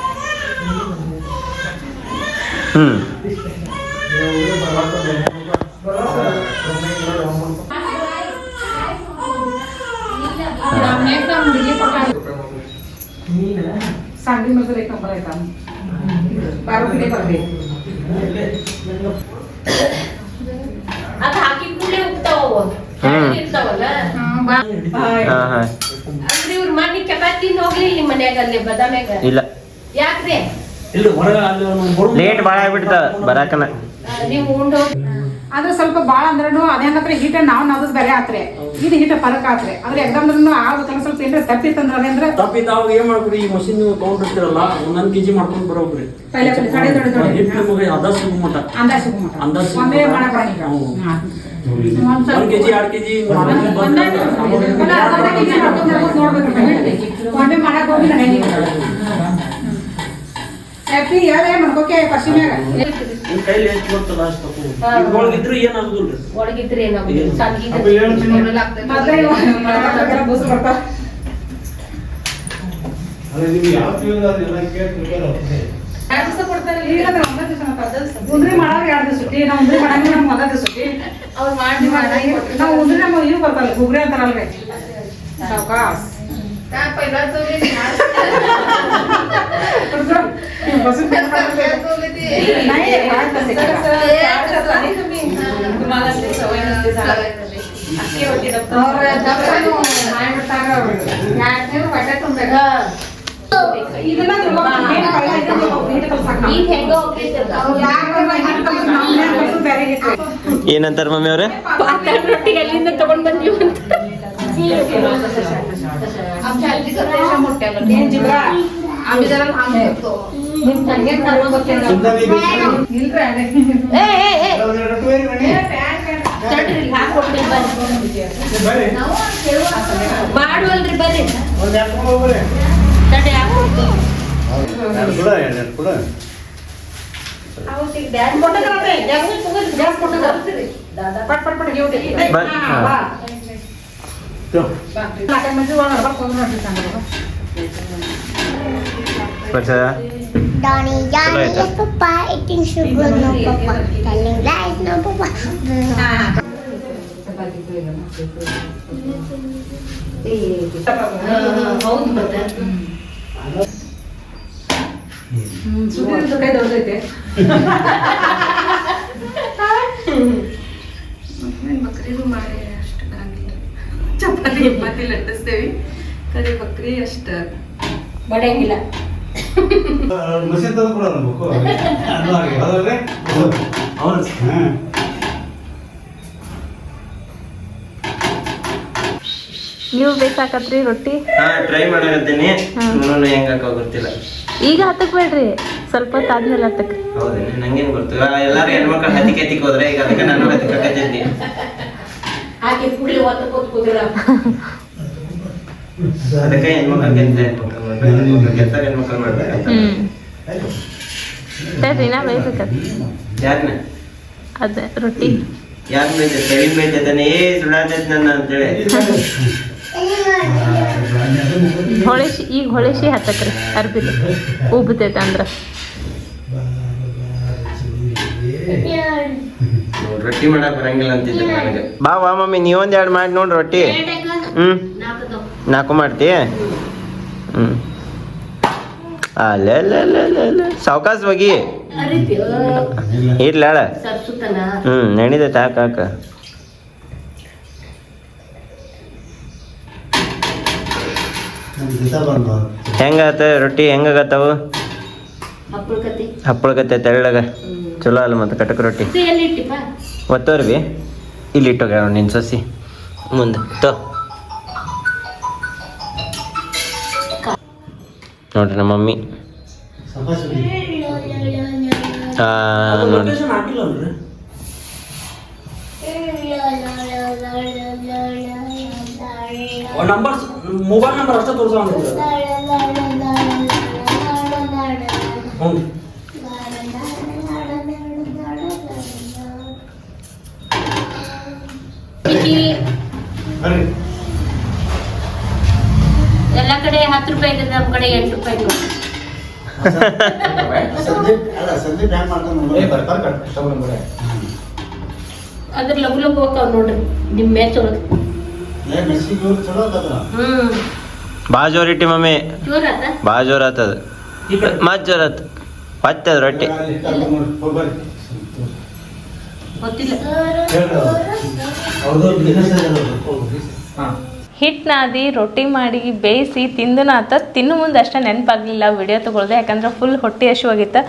सांगली मजूर एक नंबर आहे काम. बारा किले पडले. आता हाकी पुढे उठता हो हां. ನಿಮ್ಮ ಮನ್ಯಾಗ ಅಲ್ಲಿ ಬದಾಮ್ಯಾಗ. ಇಲ್ಲ. ಯಾಕ್ರಿ? ಲೇಟ್ ಭಾಳ ಆಗ್ಬಿಡ್ತ ಬರಾಕನ. ನೀವು ಉಂಡು ಆದ್ರೆ ಸ್ವಲ್ಪ ಬಾಳ ಅಂದ್ರೂ ಅದೇನತ್ರ ಹೀಟ ನಾವು ನಾದದ್ ಬೇರೆ ಆತ್ರೆ. ಇದು ಹೀಟ ಫರಕ್ ಆತ್ರೆ. ಆದ್ರೆ ಎಕ್ದಮ್ದ್ರೂ ಆಗ್ಬೇಕಂದ್ರೆ ಸ್ವಲ್ಪ ಏನ್ರ ತಪ್ಪಿತ್ತಂದ್ರೆ ಅದೇಂದ್ರೆ ತಪ್ಪಿದ್ದ ಅವಾಗ ಏನ್ ಮಾಡ್ಕೊಡಿ ಈ ಮಷಿನ್ ನೀವು ತಗೊಂಡಿರ್ತೀರಲ್ಲ ಒಂದೊಂದ್ ಕೆಜಿ ಮಾಡ್ಕೊಂಡು ಬರೋಬ್ರಿ. ಹಿಟ್ಟು ನಮಗೆ ಅದ ಸಿಗೋ ಮಟ್ಟ ಅಂದಾಜ್ ಸಿಗೋ ಮಟ್ಟ. ಅಂದಾಜ್ ಸಿಗೋ ಒಂದೇ ಮಾಡಕ್ ಹಾ. ಒಂದ್ ಕೆಜಿ ಎರಡ್ ಕೆಜಿ ನೋಡ್ಬೇಕು ಮಾಡಕ್ ಹೋಗಿ ನಡೆಯಂಗಿಲ್ಲ ಹ್ಯಾಪಿ ಯಾರೇ ಮಾಡ್ಕೋಕೆ ಪಶ್ಚಿಮ್ಯಾಗ. ನಿಮ್ ಕೈಲಿ ಎಷ್ಟು ಬರ್ತದ ಅಷ್ಟು ಒಳಗಿದ್ರೆ ಏನಾಗುದಿಲ್ರಿ? ಒಳಗಿದ್ರೆ ಏನಾಗುದಿಲ್ಲ. ತಿಳ್ಕೊಳ್ಳೋ. ಎರಡು ಸುಟ್ಟಿ ನಾವು ಉಂಡ್ರಿ ಮಾಡಂಗಿಲ್ಲ ನಮ್ಗೆ ಒಂದೇ ದಿವಸ ಸುಟ್ಟಿ ಅವ್ರು ಮಾಡಿ ನಾವು ಉಂಡ್ರಿ ನಮ್ಮ ಇವು ಬರ್ತಾರಲ್ಲ ಗುಗ್ರಿ ಅಂತಾರಲ್ರಿ. ಸಾವ್ಕಾಸ್. बसून नाही पाच बसे ಅವ್ರ ದಪ್ಪನು ಮಾಡ್ಬಿಟ್ಟಾಗ ಯಾಕೆ ನೀವು ಹೊಟ್ಟೆ ತುಂಬೇಕು ಇದನ್ನ ನೀವು ಏನ್ ಪೈಲ ಇದನ್ನ ನೀಟ್ ಕಲ್ಸಾಕ ನಾವು. ಈಗ ಹೆಂಗ ಹೋಗ್ತೈತೆ ಅವ್ರು ಯಾಕೆ ನೀಟ್ ಕಲ್ಸಾಕ ನಾವು ಮನ್ಯಾಗ ಕಲ್ಸೋದು ಬೇರೆ ಇತ್ತು. ಏನಂತಾರ ಮಮ್ಮಿ ಅವ್ರೆ ಪಾತಾಳ ರೊಟ್ಟಿ ಎಲ್ಲಿಂದ ತಗೊಂಡ್ ಬಂದೀವಿ ಅಂತ आमच्या हल्लीचं प्रेशर मोठ्याला ಏನ್ ಜಿಬ್ರ? आम्ही जरा लांब होतो ನಿಮ್ ತಂಗಿ ಕರ್ಕೊಂಡ್ ಬರ್ತೀನಿ ಸುಮ್ನೆ ನೀವು ಬಿಟ್ಟು- ಇಲ್ರಿ ಅದೇ. ಏ ಏ ಏ ಒಂದು ಎರಡು ಬೇರೆ ಬನ್ನಿ. ತಡ್ರಿ ಇಲ್ಲಿ ಹಾಕ್ ಕೊಡ್ತೀನಿ ಬರ್ರಿ ಬರ್ರಿ. ಮಾಡುವಲ್ರಿ ಬರ್ರಿ ಒಂದು ಎತ್ಕೊಂಡು ಹೋಗ್ರಿ. ತಡಿ ಹಾಕ್ ಕೊಡ್ತೀನಿ ಎರಡು ಕೊಡು, ಎರಡು ಎರಡು ಕೊಡು. ಅವತ್ತಿಗೆ ಬ್ಯಾಗ್ ಕೊಟ್ಟದ್ರಲ್ರಿ ಜಾಗ ತಗೋರಿ ಜಾಗ ಕೊಟ್ಟದ್ರಿ ಪಟ್ ಪಟ್ ಪಟ್ ಗಿವ್ಟಿ. ಬಾ. ಹಾ, ಬಾ. ತಗೋ. ನಾಲ್ಕೈದು ಮಂದಿ ಒಳಗೆ ಬರ್ಬೇಕು ಹೋಗಿ ನೋಡ್ರಿ ಸಂಗಡ. ಬರ್ಸದ Donnie, Johnny, Later. yes, Papa. Eating sugar, no, Papa. Telling lies, no, Papa. ಹೌದು ಮತ್ತೆ ಹ್ಮ್, ಸುದ್ದಿದ್ದು ಕೈ ದೊಡ್ಡದೈತೆ. ಬಕ್ರೀದು ಮಾಡಿ ಅಷ್ಟು ಬರಂಗಿಲ್ಲ ಚಪಾತಿ ಚಪಾತಿ ಲಟ್ಟಿಸ್ತೇವಿ ಕಡೆ ಬಕ್ರಿ ಅಷ್ಟ. ಬಡಂಗಿಲ್ಲ. ಮಸೀದ್ ತಂದು ಕೊಡೋಣ ಬುಕ್ಕು. ಅದು ಹಾಗೆ, ಹೌದಲ್ರಿ? ಹೌದು. ನೀವು ಬೇಕಾಕತ್ರಿ ರೊಟ್ಟಿ? ಹಾ ಟ್ರೈ ಮಾಡಕತ್ತೀನಿ ನೋಡೋಣ ಹೆಂಗ್ ಹಾಕೋ ಗೊತ್ತಿಲ್ಲ ಈಗ ಹತ್ತಕ್ ಬೇಡ್ರಿ ಸ್ವಲ್ಪ ಹೊತ್ತು ಆದ್ಮೇಲೆ ಹತ್ತಕ್ ಹೌದೇನೆ ನಂಗೇನ್ ಗೊತ್ತು. ಎಲ್ಲಾರು ಹೆಣ್ಮಕ್ಳು ಹತ್ತಿಗೆ ಹತ್ತಿಗೆ ಹೋದ್ರೆ ಈಗ ಅದಕ್ಕೆ ನಾನು ಹತ್ತಿಕತ್ತಿದ್ದೆ ಹಾಕಿ ಕೂಡಲೇ ಒತ್ತು ಕೂತ್ ಕೂತಿರ. ಅದಕ್ಕೆ ಹೆಣ್ಮಕ್ಳು ಗೆದ್ದ ಹೆಣ್ಮಕ್ಳು ಸರಿ ನಾ ಯಾರನ್ನ ಅದೇ ರೊಟ್ಟಿ. ಯಾರು ಬೈತೆ ಬೈತಾನೆ ಏ ಸುಡಾತೈತ್ ನನ್ನ ಅಂತೇಳಿ ಹೊಳೆಸಿ ಈಗ ಹೊಳೆಸಿ ಹತ್ತಕ್ರಿ ಅರ್ಬಿದ ಉಬ್ಬತೈತೆ ಅಂದ್ರೆ. ರೊಟ್ಟಿ ಮಾಡಕ್ ಬರಂಗಿಲ್ಲ ಅಂತಿದ್ದೆ ನನಗೆ. ಬಾ ವಾ ಮಮ್ಮಿ ನೀವೊಂದ್ ಎರಡು ಮಾಡಿ ನೋಡ್ ರೊಟ್ಟಿ. ಹ್ಮ್. ನಾಲ್ಕು ಮಾಡ್ತಿ? ಹ್ಮ್. ಅಲ್ಲ ಸಾವ್ಕಾಸ್ ಹೋಗಿ. ಇರ್ಲಾಳ ಹ್ಮ್ ನೆಣಿದೈತೆ ಹಾಕ ಹಾಕ. ಹೆಂಗಾತ ರೊಟ್ಟಿ ಹೆಂಗಾಗತ್ತವು? ಹಪ್ಪಳ ಕತೆ ತೆಳ್ಳಗ. ಚಲೋ ಅಲ್ಲ ಮತ್ತೆ ಕಟಕ ರೊಟ್ಟಿ. ಒತ್ತೋರ್ವಿ ಇಲ್ಲಿ ಇಟ್ಟೋಗ್ಯಾವ ನಿನ್ ಸೊಸಿ. ಮುಂದೆ ತೋ. ನೋಡ್ರಿ ನಮ್ಮ ಮಮ್ಮಿ. ನೋಡಿ ಮೊಬೈಲ್ ನಂಬರ್ ಅಷ್ಟೇ ತೋರ್ಸ ಎಲ್ಲ ಕಡೆ ಹತ್ತು ರೂಪಾಯಿ ಇದ್ರೆ ನಮ್ಮ ಕಡೆ ಎಂಟು ರೂಪಾಯಿ ಇದೆ. ಅಲ್ಲ ಸಂದೀಪ್ ಹ್ಯಾಂಗ್ ಮಾಡ್ತಾನೆ ಅದ್ರ ಲಘು ಲಘು ಹೋಗ್ತಾವ ನೋಡ್ರಿ ನಿಮ್ಮ ಮ್ಯಾಚ್ ಒಳಗೆ ಬಾ ಜೋರ್ ಇಟ್ಟಿ ಮಮ್ಮಿ. ಭಾಳ ಜೋರ್ ಆತದ ಮತ್ ಜೋರ್ ಆತ. ಹೊತ್ತದ ರೊಟ್ಟಿ. ಗೊತ್ತಿಲ್ಲ. ಅವ್ರದ್ದು ಬಿಸ್ನೆಸ್ ಹಾಂ. ಹಿಟ್ಟು ನಾದಿ ರೊಟ್ಟಿ ಮಾಡಿ ಬೇಯಿಸಿ ತಿಂದು ಆತ ತಿನ್ನು ಮುಂದೆ ಅಷ್ಟೇ ನೆನಪಾಗಲಿಲ್ಲ ವಿಡಿಯೋ ತೊಗೊಳ್ದೆ. ಯಾಕಂದ್ರೆ ಫುಲ್ ಹೊಟ್ಟೆ ಹಸಿವಾಗಿತ್ತು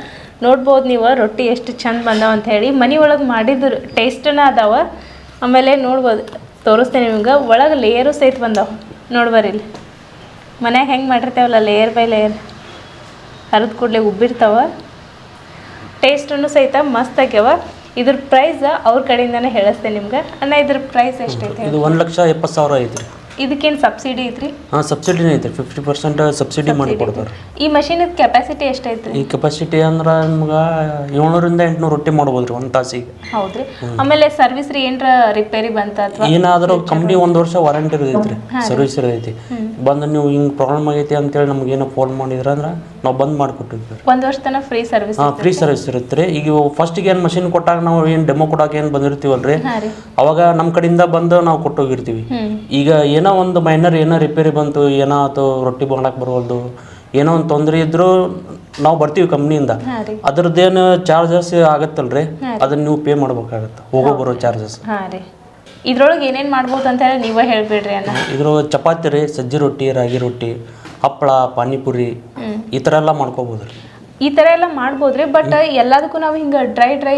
ನೋಡ್ಬೋದು ನೀವು ರೊಟ್ಟಿ ಎಷ್ಟು ಚಂದ ಬಂದಾವ ಅಂತ ಹೇಳಿ. ಮನೆ ಒಳಗೆ ಮಾಡಿದ್ರು ಟೇಸ್ಟನ ಅದಾವ. ಆಮೇಲೆ ನೋಡ್ಬೋದು. ತೋರಿಸ್ತೇನೆ ನಿಮ್ಗೆ. ಒಳಗೆ ಲೇಯರು ಸಹಿತ ಬಂದಾವ. ನೋಡ್ಬರ್ರಿ ಇಲ್ಲಿ. ಮನ್ಯಾಗ ಹೆಂಗೆ ಮಾಡಿರ್ತೇವಲ್ಲ ಲೇಯರ್ ಬೈ ಲೇಯರ್ ಹರಿದ ಕೂಡಲೇ ಉಬ್ಬಿರ್ತಾವ. ಟೇಸ್ಟನ್ನು ಸಹಿತ ಮಸ್ತ್ ಆಗ್ಯಾವ. ಇದ್ರ ಪ್ರೈಸ್ ಅವ್ರ ಕಡೆಯಿಂದನೇ ಹೇಳಿಸ್ತೇನೆ ನಿಮ್ಗೆ. ಅಣ್ಣ ಇದ್ರ ಪ್ರೈಸ್ ಎಷ್ಟೈತೆ ಇದು ಒಂದು ಲಕ್ಷ ಎಪ್ಪತ್ತು ಸಾವಿರ ಐತ್ರಿ. ಇದಕ್ಕೇನು ಸಬ್ಸಿಡಿ ಐತ್ರಿ? ಹಾಂ ಸಬ್ಸಿಡಿನೇ ಐತ್ರಿ. ಫಿಫ್ಟಿ ಪರ್ಸೆಂಟ್ ಸಬ್ಸಿಡಿ ಮಾಡಿ ಕೊಡ್ತಾರೆ. ಈ ಮಷೀನ್ ಕೆಪಾಸಿಟಿ ಎಷ್ಟೈತ್ರಿ? ಈ ಕೆಪಾಸಿಟಿ ಅಂದ್ರೆ ನಿಮ್ಗೆ ಏಳ್ನೂರಿಂದ ಎಂಟ್ನೂರು ರೊಟ್ಟಿ ಮಾಡ್ಬೋದು ರೀ ಒಂದು ತಾಸಿಗೆ. ಹೌದ್ರಿ. ಆಮೇಲೆ ಸರ್ವಿಸ್ ರೀ ಏನರ ರಿಪೇರಿ ಬಂತ ಅಥವಾ ಏನಾದರೂ ಕಂಪ್ನಿ ಒಂದು ವರ್ಷ ವಾರಂಟಿ ಇರೋದೈತ್ರಿ ಸರ್ವಿಸ್ ಇರ್ತೈತಿ. ಬಂದು ನೀವು ಹಿಂಗೆ ಪ್ರಾಬ್ಲಮ್ ಆಗೈತಿ ಅಂತೇಳಿ ನಮ್ಗೆ ಏನೋ ಫೋನ್ ಮಾಡಿದ್ರ ಅಂದ್ರೆ ನಾವು ಬಂದ್ ಮಾಡಿಕೊಟ್ಟಿರ್ತೀವಿ ಒಂದು ವರ್ಷ ತನಕ ಫ್ರೀ ಸರ್ವಿಸ್ ಹಾಂ ಫ್ರೀ ಸರ್ವಿಸ್ ಇರುತ್ತೆ ರೀ. ಈಗ ಫಸ್ಟಿಗೆ ಏನು ಮಷಿನ್ ಕೊಟ್ಟಾಗ ನಾವು ಏನು ಡೆಮೋ ಕೊಡೋಕೆ ಏನು ಬಂದಿರ್ತೀವಲ್ರಿ? ಹಾ ರೀ. ಅವಾಗ ನಮ್ಮ ಕಡೆಯಿಂದ ಬಂದು ನಾವು ಕೊಟ್ಟೋಗಿರ್ತೀವಿ. ಈಗ ಏನೋ ಒಂದು ಮೈನರ್ ಏನೋ ರಿಪೇರಿ ಬಂತು ಏನೋ ಆತು ರೊಟ್ಟಿ ಮಾಡಕ್ಕೆ ಬರೋಲ್ದು ಏನೋ ಒಂದು ತೊಂದರೆ ಇದ್ರೂ ನಾವು ಬರ್ತೀವಿ ಕಂಪ್ನಿಯಿಂದ ಅದ್ರದ್ದೇನು ಚಾರ್ಜಸ್ ಆಗತ್ತಲ್ರಿ? ಅದನ್ನ ನೀವು ಪೇ ಮಾಡ್ಬೇಕಾಗತ್ತೆ. ಹೋಗೋ ಬರೋ ಚಾರ್ಜಸ್ ಹಾ ರೀ. ಇದ್ರೊಳಗೆ ಏನೇನು ಮಾಡ್ಬೋದು ಅಂತ ಹೇಳಿ ನೀವೇ ಹೇಳ್ಬಿಡ್ರಿ ಅಣ್ಣ. ಇದ್ರ ಚಪಾತಿ ರೀ ಸಜ್ಜಿ ರೊಟ್ಟಿ ರಾಗಿ ರೊಟ್ಟಿ ಹಪ್ಪಳ ಪಾನಿಪುರಿ ಈ ಥರ ಎಲ್ಲ ಮಾಡ್ಕೋಬೋದು ರೀ ಈ ತರ ಎಲ್ಲ ಮಾಡ್ಬೋದ್ರಿ ಬಟ್ ಎಲ್ಲದಕ್ಕೂ ನಾವು ಹಿಂಗ ಡ್ರೈ ಡ್ರೈ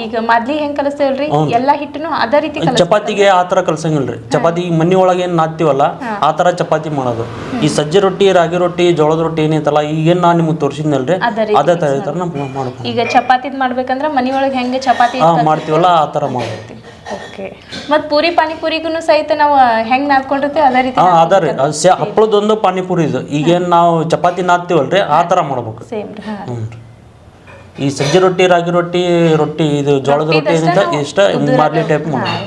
ಈಗ ಮೊದ್ಲಿ ಹೆಂಗ್ ಕಲಿಸ್ತೇವಲ್ರಿ? ಎಲ್ಲಾ ಹಿಟ್ಟನು ಅದೇ ರೀತಿ ಕಲಿಸ್ ಚಪಾತಿಗೆ ಆ ಥರ ಕಲ್ಸಂಗಿಲ್ರಿ. ಚಪಾತಿ ಈಗ ಮನೆ ಒಳಗೆ ಏನು ನಾದ್ತೀವಲ್ಲ ಆ ಥರ ಚಪಾತಿ ಮಾಡೋದು. ಈ ಸಜ್ಜೆ ರೊಟ್ಟಿ ರಾಗಿ ರೊಟ್ಟಿ ಜೋಳದ ರೊಟ್ಟಿ ಏನೈತಲ್ಲ ಈಗೇನು ನಾನು ನಿಮಗೆ ತೋರಿಸಿದ್ನಲ್ರಿ ಅದೇ ರೀತಿ ಅದೇ ಥರ ಈ ಥರ ನಾವು ಈಗ ಚಪಾತಿದ್ ಮಾಡ್ಬೇಕಂದ್ರ ಒಳಗೆ ಹೆಂಗೆ ಚಪಾತಿ ಹಾಂ ಮಾಡ್ತೀವಲ್ಲ ಆ ಥರ ಮಾಡ್ಬೋದು ಓಕೆ. ಮತ್ತು ಪೂರಿ ಪಾನಿಪುರಿಗೂ ಸಹಿತ ನಾವು ಹೆಂಗ್ ನಾದ್ಕೊಂಡಿರ್ತೀವಿ ಅದೇ ರೀತಿ ಹಾಂ ಅದ ರೀ. ಅದು ಸೆ ಹಪ್ಪಳದೊಂದು ಪಾನಿಪುರಿ ಇದು. ಈಗೇನು ನಾವು ಚಪಾತಿ ನಾದ್ತೀವಲ್ರಿ ಆ ಥರ ಮಾಡ್ಬೇಕು. ಸೇಮ್ ರೀ ಹ್ಞೂ ರೀ. ಈ ಸಜ್ಜಿ ರೊಟ್ಟಿ ರಾಗಿ ರೊಟ್ಟಿ ರೊಟ್ಟಿ ಇದು ಜೋಳದ ರೊಟ್ಟಿ ಏನಿದೆ ಇಷ್ಟ ಮಾರ್ಲಿ ಟೈಪ್ ಮಾಡೋದು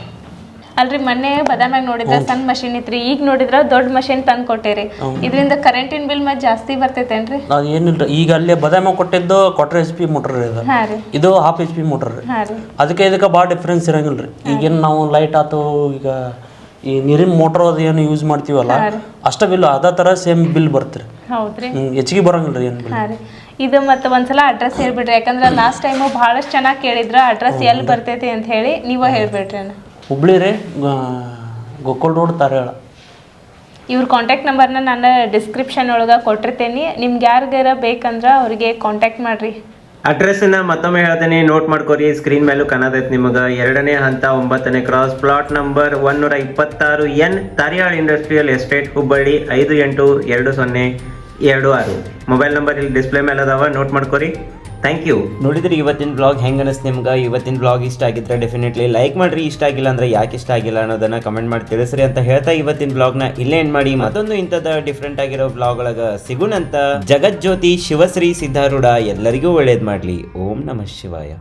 ಅಲ್ರಿ ಮೊನ್ನೆ ಬದಾಮ್ಯಾಗ ನೋಡಿದ್ರ ಸಣ್ಣ ಮಷಿನ್ ಇತ್ರಿ ಈಗ ನೋಡಿದ್ರ ದೊಡ್ಡ ಮಷಿನ್ ತಂದ್ ಕೊಟ್ಟಿರಿ. ಇದರಿಂದ ಕರೆಂಟಿನ ಬಿಲ್ ಮತ್ತೆ ಜಾಸ್ತಿ ಬರ್ತೈತೇನ್ರಿ? ನಾವು ಏನಿಲ್ಲ ಈಗ ಅಲ್ಲೇ ಬದಾಮ ಕೊಟ್ಟಿದ್ದು ಕ್ವಾರ್ಟರ್ ಎಚ್ ಪಿ ಮೋಟರ್ ಇದು. ಹಾ ರೀ. ಇದು ಹಾಫ್ ಎಚ್ ಪಿ ಮೋಟರ್ ರೀ. ಹಾ ರೀ. ಅದಕ್ಕೆ ಇದಕ್ಕೆ ಭಾಳ ಡಿಫ್ರೆನ್ಸ್ ಇರಂಗಿಲ್ಲ ರೀ. ಈಗೇನು ನಾವು ಲೈಟ್ ಆತು ಈಗ ಈ ನೀರಿನ ಮೋಟರ್ ಅದು ಏನು ಯೂಸ್ ಮಾಡ್ತೀವಲ್ಲ ಅಷ್ಟ ಬಿಲ್ ಅದೇ ತರ ಸೇಮ್ ಬಿಲ್ ಬರ್ತೀರಿ. ಹೌದ್ರಿ. ಹೆಚ್ಚಿಗೆ ಬರಂಗಿಲ್ಲ ರೀ ಏನು ಬಿಲ್ ಹಾ ರೀ. ಇದು ಮತ್ತೆ ಒಂದ್ಸಲ ಅಡ್ರೆಸ್ ಹೇಳ್ಬಿಡ್ರಿ ಯಾಕಂದ್ರೆ ಲಾಸ್ಟ್ ಟೈಮು ಬಹಳಷ್ಟು ಚೆನ್ನಾಗಿ ಕೇಳಿದ್ರ ಅಡ್ರೆಸ್ ಎಲ್ಲಿ ಬರ್ತೈತಿ ಅಂತ ಹೇಳಿ ನೀವ ಹೇಳ್ಬಿಡ್ರಿ ಅಣ್ಣ. ಹುಬ್ಳಿ ರೀ ಗೋಕುಲ್ ರೋಡ್ ತಾರೇಳ ಇವ್ರ ಕಾಂಟ್ಯಾಕ್ಟ್ ನಂಬರ್ನ ನಾನು ಡಿಸ್ಕ್ರಿಪ್ಷನ್ ಒಳಗೆ ಕೊಟ್ಟಿರ್ತೇನೆ. ನಿಮ್ಗೆ ಯಾರಿಗಾರ ಬೇಕಂದ್ರೆ ಅವ್ರಿಗೆ ಕಾಂಟ್ಯಾಕ್ಟ್ ಮಾಡಿರಿ. ಅಡ್ರೆಸ್ನ ಮತ್ತೊಮ್ಮೆ ಹೇಳ್ತೇನೆ. ನೋಟ್ ಮಾಡ್ಕೊರಿ. ಸ್ಕ್ರೀನ್ ಮೇಲೂ ಕಾಣತೈತಿ ನಿಮಗೆ. ಎರಡನೇ ಹಂತ ಒಂಬತ್ತನೇ ಕ್ರಾಸ್ ಪ್ಲಾಟ್ ನಂಬರ್ ಒನ್ನೂರ ಇಪ್ಪತ್ತಾರು N Tarihal industrial estate Hubballi ಐದು ಎಂಟು ಎರಡು ಸೊನ್ನೆ ಎರಡು ಆರು. ಮೊಬೈಲ್ ನಂಬರ್ ಇಲ್ಲಿ ಡಿಸ್ಪ್ಲೇ ಮೇಲೆ ಅದಾವ. ನೋಟ್ ಮಾಡ್ಕೊರಿ. ಥ್ಯಾಂಕ್ ಯು ನೋಡಿದ್ರಿ, ಇವತ್ತಿನ ಬ್ಲಾಗ್ ಹೆಂಗೆ ಅನಿಸ್ತು ನಿಮ್ಗೆ? ಇವತ್ತಿನ ಬ್ಲಾಗ್ ಇಷ್ಟ ಆಗಿದ್ರೆ ಡೆಫಿನೆಟ್ಲಿ ಲೈಕ್ ಮಾಡ್ರಿ. ಇಷ್ಟ ಆಗಿಲ್ಲ ಅಂದ್ರೆ ಯಾಕೆ ಇಷ್ಟ ಆಗಿಲ್ಲ ಅನ್ನೋದನ್ನ ಕಮೆಂಟ್ ಮಾಡಿ ತಿಳಿಸ್ರಿ ಅಂತ ಹೇಳ್ತಾ ಇವತ್ತಿನ ಬ್ಲಾಗ್ನ ಇಲ್ಲೇ ಎಂಡ್ ಮಾಡಿ. ಮತ್ತೊಂದು ಇಂಥದ ಡಿಫ್ರೆಂಟ್ ಆಗಿರೋ ಬ್ಲಾಗ್ ಒಳಗ ಸಿಗುಣಂತ ಜಗಜ್ಯೋತಿ ಶಿವಶ್ರೀ ಸಿದ್ಧಾರೂಢ ಎಲ್ಲರಿಗೂ ಒಳ್ಳೇದ್ ಮಾಡ್ಲಿ. ಓಂ ನಮಃ ಶಿವಾಯ.